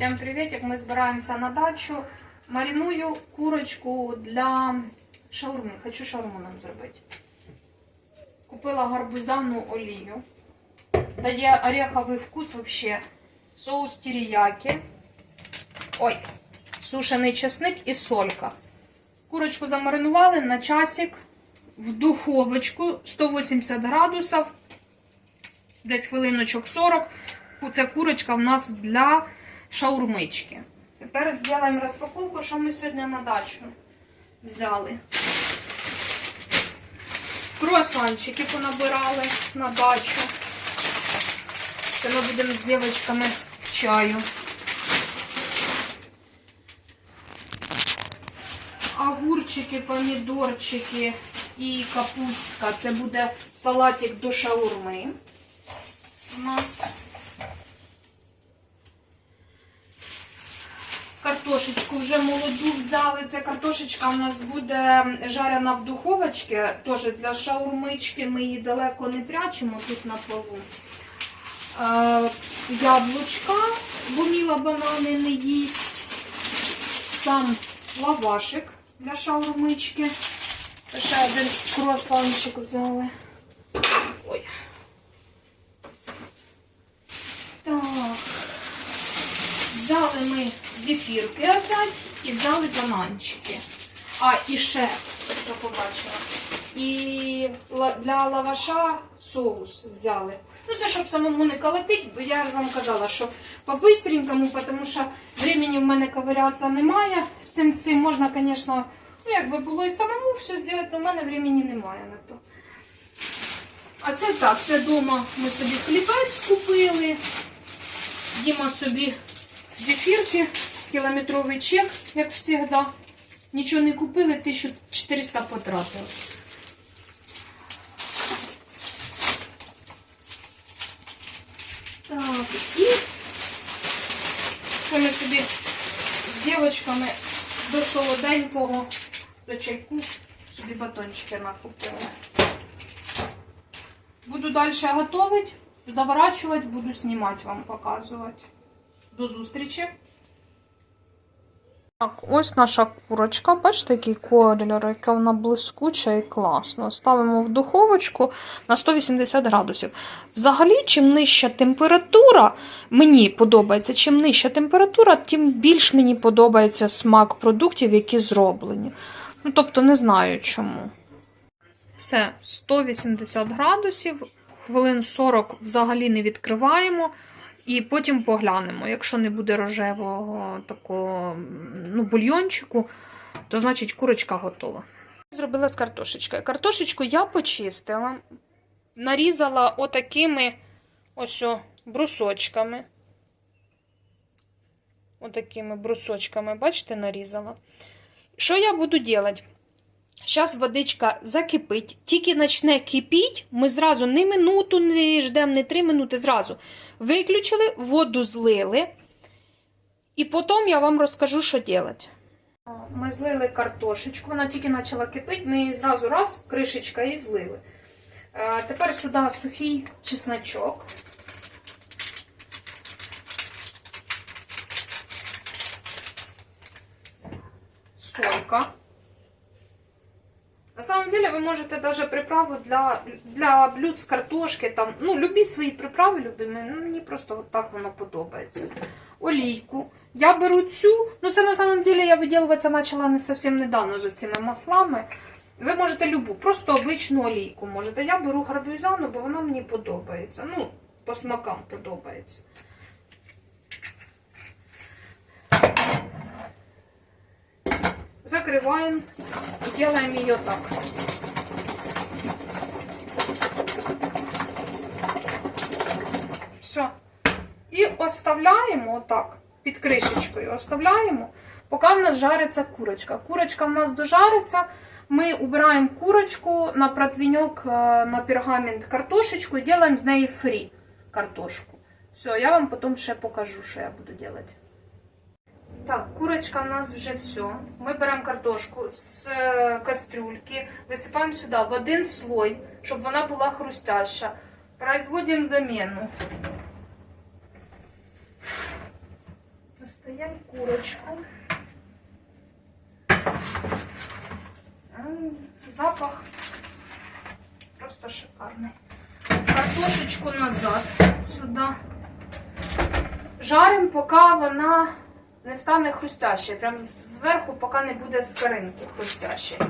Всем приветик, мы збираємося на дачу. Мариную курочку для шаурми. Хочу шаурму нам зробити. Купила гарбузану олію. Дає ореховий вкус вообще. Соус терияки. Ой, сушений чесник і солька. Курочку замаринували на часик в духовочку 180 градусів. Десь хвилиночок 40. Це курочка в нас для шаурмички. Тепер зробимо розпаковку, що ми сьогодні на дачу взяли. Круасанчики понабирали на дачу. Це ми будемо з дівчатками чаю. Огурчики, помідорчики і капустка. Це буде салатик до шаурми. У нас картошечку вже молоду взяли. Це картошечка у нас буде жарена в духовочці. Теж для шаурмички ми її далеко не прячемо тут на полу. Е, яблучка, бо Міла банани не їсть. Сам лавашик для шаурмички. Ще один круасанчик взяли. Ой. Так. Взяли ми зефірки опять і взяли бананчики. А, і ще, що побачила. І для лаваша соус взяли. Ну, це щоб самому не колотить, бо я вам казала, що по-бистренькому, тому що времени в мене ковирятися немає. З тим всім можна, звісно, ну, якби було і самому все зробити, але в мене времени немає на то. А це так, це вдома ми собі хлібець купили. Діма собі зефірки, кілометровий чек, як завжди. Нічого не купили, 1400 потратили. Так, і це ми собі з дівчатками до солоденького, до чайку собі батончики накупили. Буду далі готувати, заворачувати, буду знімати вам, показувати. До зустрічі. Так, ось наша курочка. Бачите, який колір, яка вона блискуча і класна. Ставимо в духовочку на 180 градусів. Взагалі, чим нижча температура, мені подобається, чим нижча температура, тим більш мені подобається смак продуктів, які зроблені. Ну, тобто, не знаю чому. Все, 180 градусів, хвилин 40 взагалі не відкриваємо. І потім поглянемо. Якщо не буде рожевого такого ну, бульйончику, то значить курочка готова. Зробила з картошечкою. Картошечку я почистила, нарізала отакими ось о, брусочками. Отакими брусочками, бачите, нарізала. Що я буду робити? Зараз водичка закипить, тільки почне кипіти, ми зразу ні минуту не ждемо, не три минути, зразу виключили, воду злили. І потім я вам розкажу, що робити. Ми злили картошечку, вона тільки почала кипити, ми її зразу раз, кришечка і злили. Е, Тепер сюди сухий чесночок. Солька. На самом деле ви можете даже приправу для, для блюд з картошки, там, ну, любі свої приправи, любимі, ну, мені просто от так воно подобається. Олійку. Я беру цю, ну це на самом деле я виділуватися почала не зовсім недавно з цими маслами. Ви можете любу, просто обичну олійку можете. Я беру гарбузяну, бо вона мені подобається. Ну, по смакам подобається. Закрываем и делаем ее так. Все. І оставляємо отак, під кришечкою. Оставляємо, поки в нас жариться курочка. Курочка в нас дожариться. Ми убираємо курочку на противеньок, е, на пергамент картошечку і робимо з неї фрі картошку. Все, я вам потім ще покажу, що я буду робити. Так, курочка у нас вже все. Ми беремо картошку з е, кастрюльки, висипаємо сюди в один слой, щоб вона була хрустяща. Производимо заміну. Достаємо курочку. Запах просто шикарний. Картошечку назад сюди. Жаримо, поки вона не стане хрустящою. Прям зверху, поки не буде скоринки хрустящої.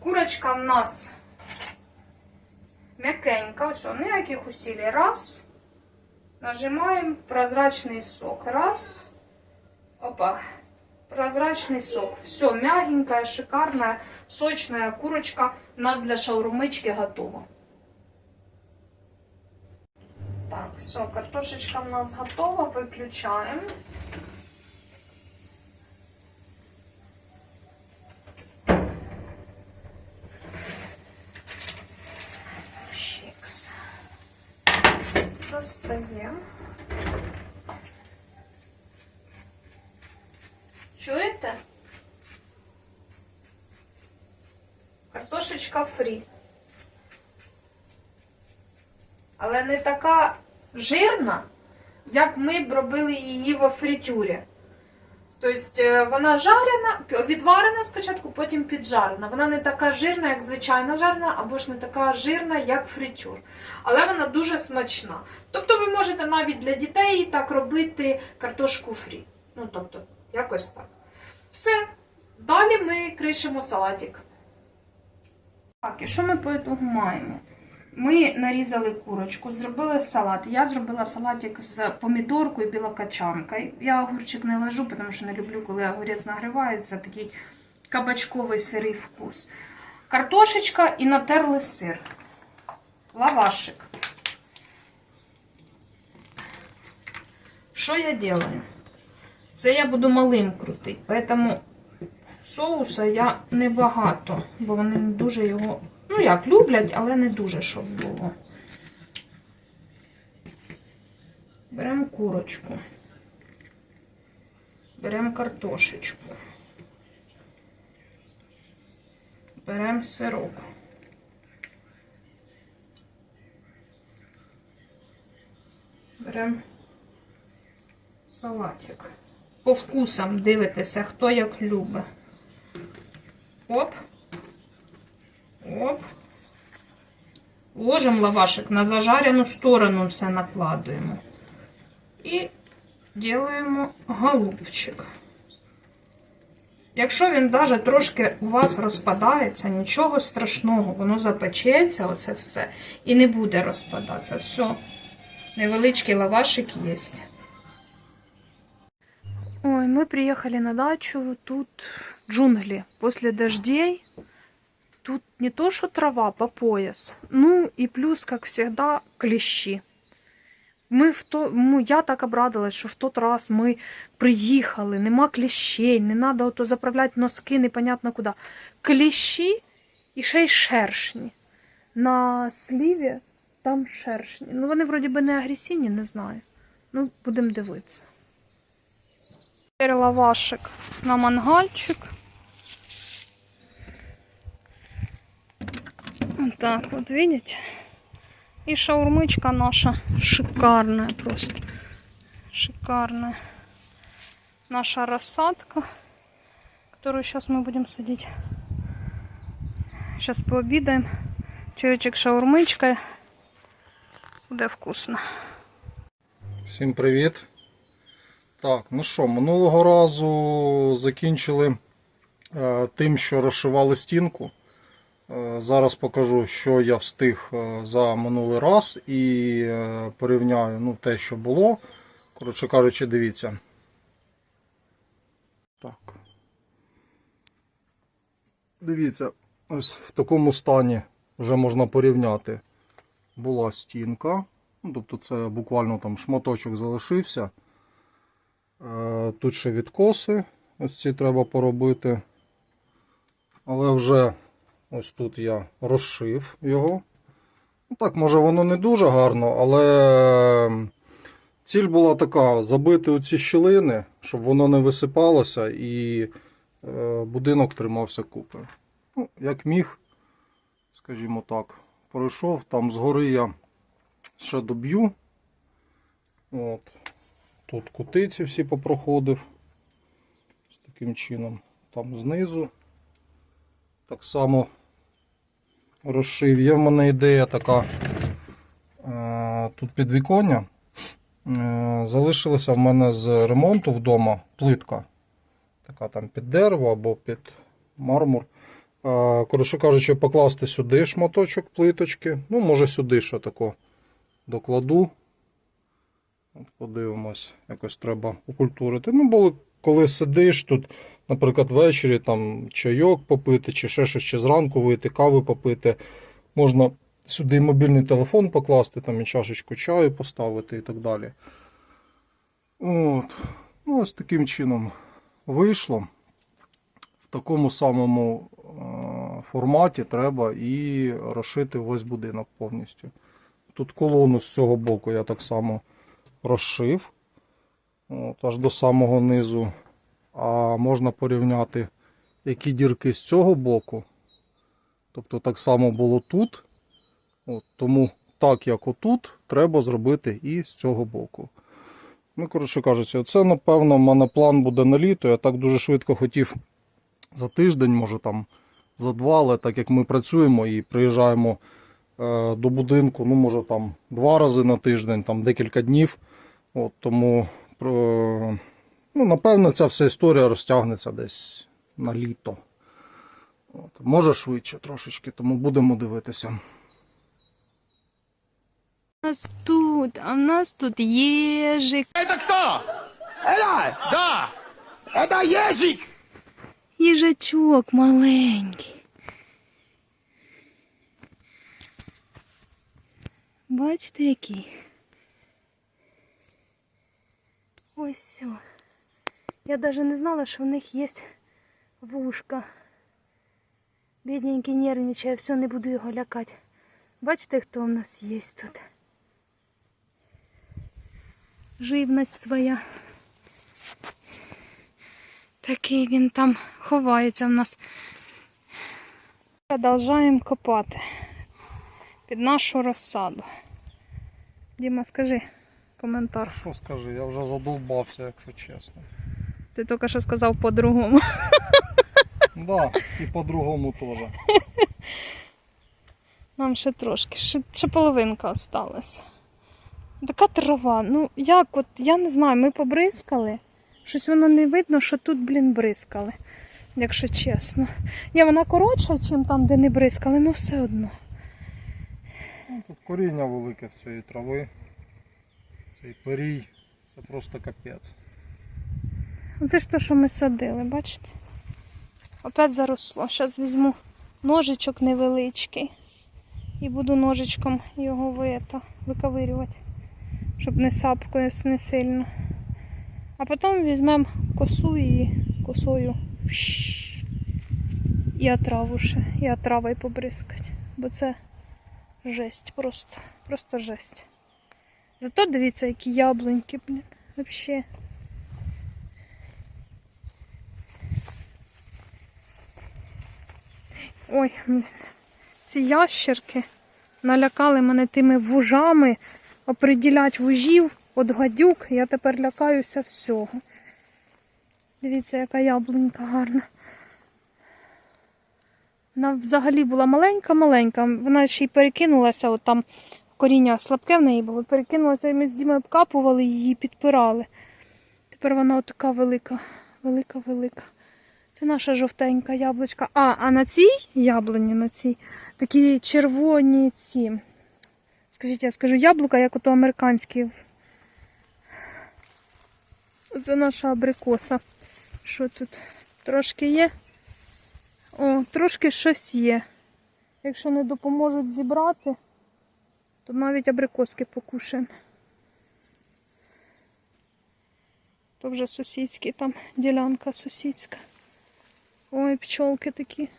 Курочка в нас м'якенька, ось, ніяких усилий. Раз. Нажимаем прозрачный сок. Раз. Опа. Прозрачный сок. Все, мягенькая, шикарная, сочная курочка у нас для шаурмички готова. Так, все, картошечка у нас готова. Выключаем. Але не така жирна, як ми б робили її во фритюрі. Тобто е, вона жарена, відварена спочатку, потім піджарена. Вона не така жирна, як звичайна жарена, або ж не така жирна, як фритюр. Але вона дуже смачна. Тобто ви можете навіть для дітей так робити картошку фрі. Ну, тобто, якось так. Все. Далі ми кришимо салатик. Так, і що ми по ітогу маємо? Ми нарізали курочку, зробили салат. Я зробила салатик з помідоркою і білокачанкою. Я огурчик не ложу, тому що не люблю, коли огурець нагрівається, такий кабачковий сирий вкус. Картошечка і натерли сир. Лавашик. Що я делаю? Це я буду малим крутити, поэтому соуса я небагато, бо вони дуже його, ну як, люблять, але не дуже, щоб було. Беремо курочку. Беремо картошечку. Беремо сирок. Беремо салатик. По вкусам дивитеся, хто як любить. Оп. Оп. Ложимо лавашик на зажарену сторону, все накладуємо. І робимо голубчик. Якщо він навіть трошки у вас розпадається, нічого страшного, воно запечеться, оце все, і не буде розпадатися. Все, невеличкий лавашик є. Ой, мы приехали на дачу, тут джунгли. После дождей тут не то, что трава по пояс, ну и плюс, как всегда, клещи. Ми в то, ну, я так обрадилась, що в тот раз ми приїхали, нема кліщей, не треба ото заправляти носки непонятно куди. Кліщі і ще й шершні. На сліві там шершні. Ну, вони вроді би не агресивні, не знаю. Ну, будемо дивитися. Лавашик на мангальчик. так вот, видите? И шаурмычка наша шикарная просто. Шикарная. Наша рассадка, которую сейчас мы будем садить. Сейчас пообедаем. Чаечек шаурмычкой. Буде вкусно. Всім привіт. Так, ну що, минулого разу закінчили е, тим, що розшивали стінку. Е, зараз покажу, що я встиг е, за минулий раз і е, порівняю ну, те, що було. Коротше кажучи, дивіться. Так. Дивіться, ось в такому стані вже можна порівняти. Була стінка. Ну, тобто це буквально там шматочок залишився. Тут ще відкоси. Ось ці треба поробити. Але вже ось тут я розшив його. Ну, так, може воно не дуже гарно, але ціль була така: забити оці щілини, щоб воно не висипалося і е, будинок тримався купи. Ну, як міг, скажімо так, пройшов. Там згори я ще доб'ю. От. тут кутиці всі попроходив. З таким чином. Там знизу. Так само розшив. Є в мене ідея така. е, Тут підвіконня. Е, Залишилася в мене з ремонту вдома плитка. Така там під дерево або під мармур. Е, Коротше кажучи, покласти сюди шматочок плиточки. Ну, може сюди ще тако докладу. От подивимось, якось треба окультурити. Ну, бо коли сидиш тут, наприклад, ввечері там чайок попити, чи ще щось, чи зранку вийти, кави попити, можна сюди мобільний телефон покласти, там і чашечку чаю поставити і так далі. От. Ну, ось таким чином вийшло. В такому самому е, форматі треба і розшити весь будинок повністю. Тут колону з цього боку я так само розшив от, аж до самого низу. А можна порівняти, які дірки з цього боку. Тобто так само було тут. От, тому так, як отут, треба зробити і з цього боку. Ну, коротше кажучи, оце, напевно, в мене план буде на літо. Я так дуже швидко хотів за тиждень, може там за два, але так як ми працюємо і приїжджаємо е, до будинку, ну, може там два рази на тиждень, там декілька днів. От, тому, про, ну, напевно, ця вся історія розтягнеться десь на літо. От, може швидше трошечки, тому будемо дивитися. У нас тут, а в нас тут єжик. Это кто? Это? Да. Это ежик. Їжачок маленький. Бачите, який? Ось все. Я навіть не знала, що в них є вушка. Бідненький нервничає, все, не буду його лякати. Бачите, хто в нас є тут? Живність своя. Такий він там ховається в нас. Продовжаємо копати під нашу розсаду. Діма, скажи коментар. Що скажи, я вже задовбався, якщо чесно. Ти тільки що сказав по-другому. Да, і по-другому теж. Нам ще трошки, ще, ще половинка осталась. Така трава. Ну як от, я не знаю, ми побризкали. Щось воно не видно, що тут, блін, бризкали, якщо чесно. Ні, вона коротша, ніж там, де не бризкали, але все одно. Ну, тут коріння велике в цієї трави. Цей перій. Це просто капець. Оце ж те, що ми садили, бачите? Опять заросло. Зараз візьму ножичок невеличкий і буду ножичком його вито, виковирювати, щоб не сапкою не сильно. А потім візьмемо косу і косою і отраву ще, і отравою побризкати. Бо це жесть просто. Просто жесть. Зато дивіться, які яблуньки, блін. Взагалі. Ой, ці ящерки налякали мене тими вужами, оприділять вужів від гадюк. Я тепер лякаюся всього. Дивіться, яка яблунька гарна. Вона взагалі була маленька-маленька. Вона ще й перекинулася, от там коріння слабке в неї було, перекинулася, і ми з Дімою обкапували її, підпирали. Тепер вона отака велика, велика-велика. Це наша жовтенька яблучка. А, а на цій яблуні, на цій такі червоні ці. Скажіть, я скажу яблука, як ото американські. Це наша абрикоса. Що тут? Трошки є? О, трошки щось є. Якщо не допоможуть зібрати, то навіть абрикоски покушаємо. То вже сусідські там ділянка сусідська. Ой, пчелки такі.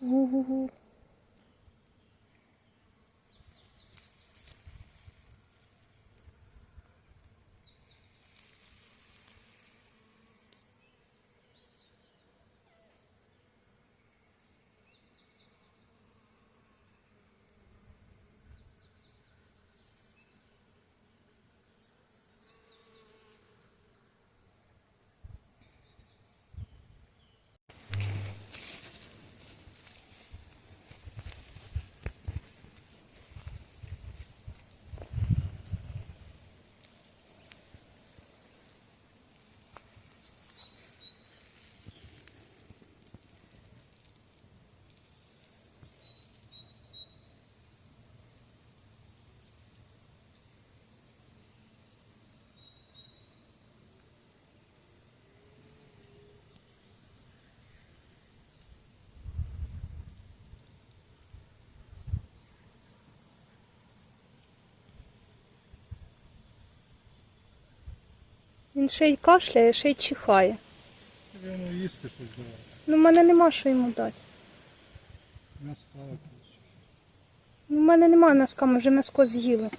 Гу-гу-гу. Він ще й кашляє, ще й чихає. Йому їсти щось давати. Ну, в мене нема що йому дати. М'яска Ну, в мене немає носка, ми вже м'язко з'їли.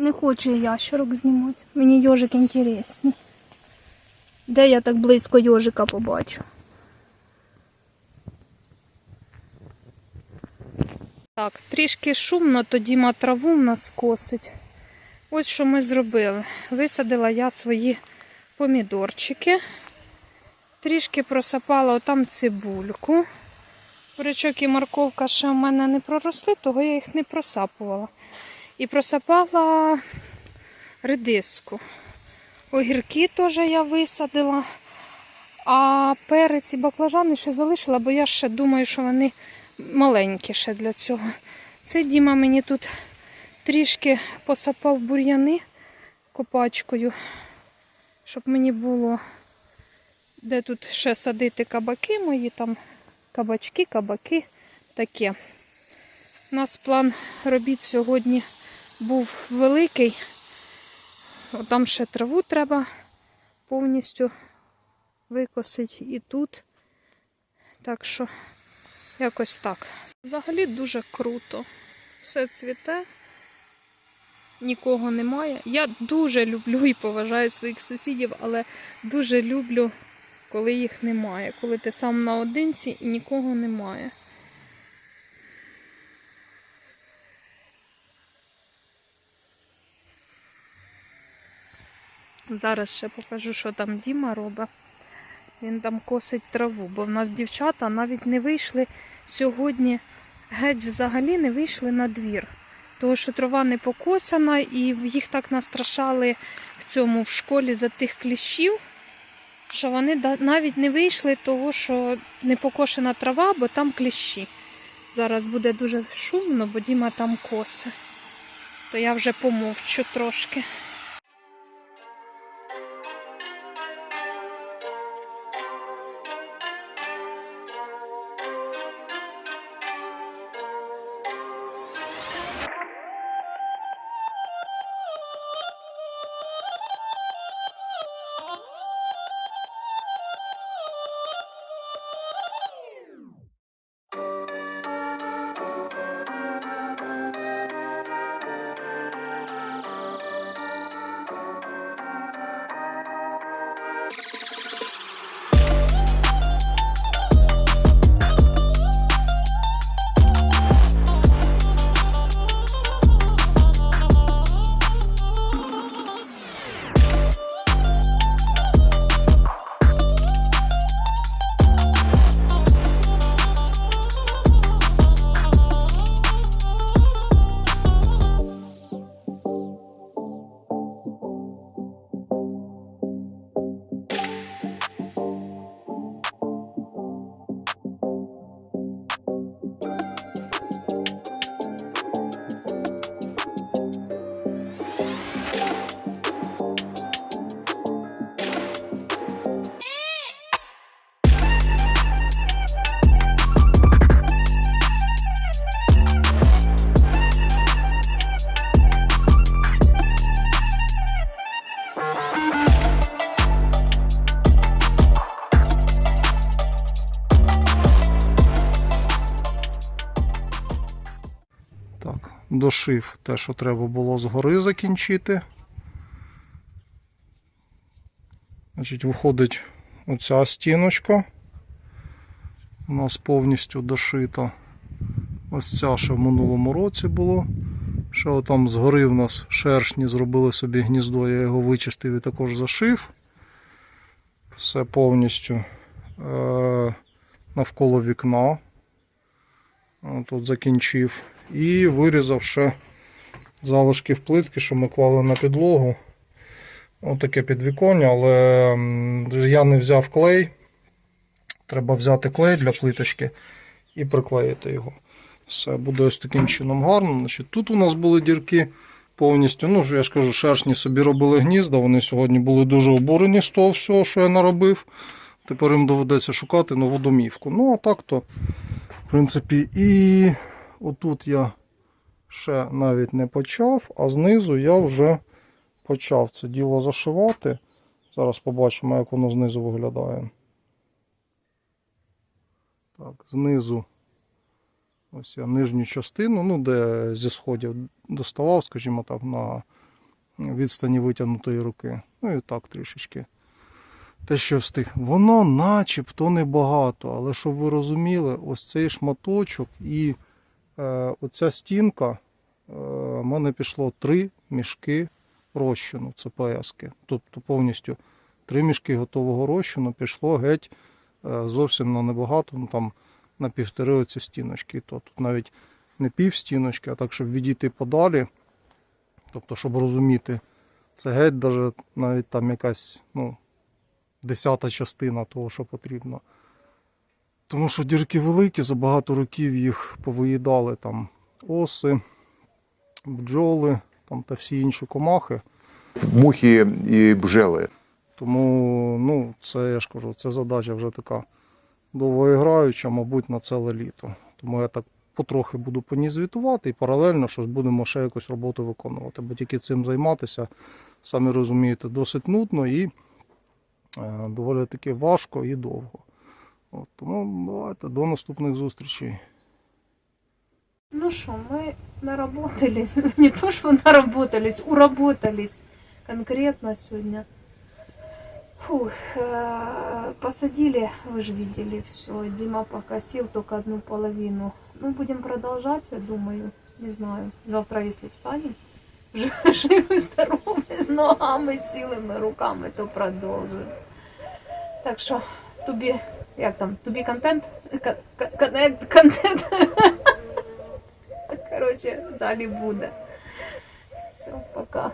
Не хочу ящерок знімати. Мені йожик інтересний. Де я так близько йожика побачу? Так, трішки шумно, то Діма траву в нас косить. Ось що ми зробили. Висадила я свої помідорчики. Трішки просапала отам цибульку. Бурячок і морковка ще в мене не проросли, того я їх не просапувала. І просапала редиску. Огірки теж я висадила. А перець і баклажани ще залишила, бо я ще думаю, що вони маленькі ще для цього. Це Діма мені тут трішки посапав бур'яни копачкою, щоб мені було де тут ще садити кабаки мої, там кабачки, кабаки таке. У нас план робіт сьогодні був великий. Там ще траву треба повністю викосити і тут. Так що якось так. Взагалі дуже круто. Все цвіте, нікого немає. Я дуже люблю і поважаю своїх сусідів, але дуже люблю, коли їх немає. Коли ти сам наодинці і нікого немає. Зараз ще покажу, що там Діма робить. Він там косить траву, бо в нас дівчата навіть не вийшли сьогодні, геть взагалі не вийшли на двір. Тому що трава не покосана, і їх так настрашали в цьому в школі за тих кліщів, що вони навіть не вийшли, того що не покошена трава, бо там кліщі. Зараз буде дуже шумно, бо Діма там косе. То я вже помовчу трошки. Дошив те, що треба було згори закінчити. Значить, виходить оця стіночка. У нас повністю дошита. Ось ця ще в минулому році було. Ще там згори в нас шершні зробили собі гніздо, я його вичистив і також зашив. Все повністю е- навколо вікна. Тут закінчив. І вирізав ще залишки в плитки, що ми клали на підлогу. Отаке підвіконня, але я не взяв клей. Треба взяти клей для плиточки і приклеїти його. Все буде ось таким чином гарно. Значить, тут у нас були дірки повністю. Ну, я ж кажу, шершні собі робили гнізда. Вони сьогодні були дуже обурені з того всього, що я наробив. Тепер їм доведеться шукати нову домівку. Ну, а так то, в принципі, і отут я ще навіть не почав, а знизу я вже почав це діло зашивати. Зараз побачимо, як воно знизу виглядає. Так, знизу ось я нижню частину, ну, де зі сходів доставав, скажімо так, на відстані витягнутої руки. Ну і так трішечки. Те, що встиг. Воно начебто небагато, але щоб ви розуміли, ось цей шматочок і оця стінка, е, в мене пішло три мішки розчину, це ПСки. Тобто повністю три мішки готового розчину пішло геть е, зовсім на небагато, ну там на півтори оці стіночки. То тут навіть не пів стіночки, а так, щоб відійти подалі. Тобто, щоб розуміти, це геть навіть там якась ну, десята частина того, що потрібно. Тому що дірки великі, за багато років їх повиїдали там оси, бджоли там, та всі інші комахи. Мухи і бжели. Тому, ну, це я ж кажу, це задача вже така довгоіграюча, мабуть, на ціле літо. Тому я так потрохи буду по ній звітувати і паралельно щось будемо ще якусь роботу виконувати. Бо тільки цим займатися, самі розумієте, досить нудно і е, доволі таки важко і довго. От, тому давайте до наступних зустрічей. Ну что, мы наработались. Не то, что наработались, уработались конкретно сегодня. Фух, э, посадили, вы же видели все. Дима покосил только одну половину. Ну, будем продолжать, я думаю. Не знаю. Завтра, если встанем, жи- живы, здоровы, с ногами, цілими руками, то продовжуємо. Так що, тобі, як там, тобі контент? content? Connect Коннект, контент. Коротше, далі буде. Все, пока.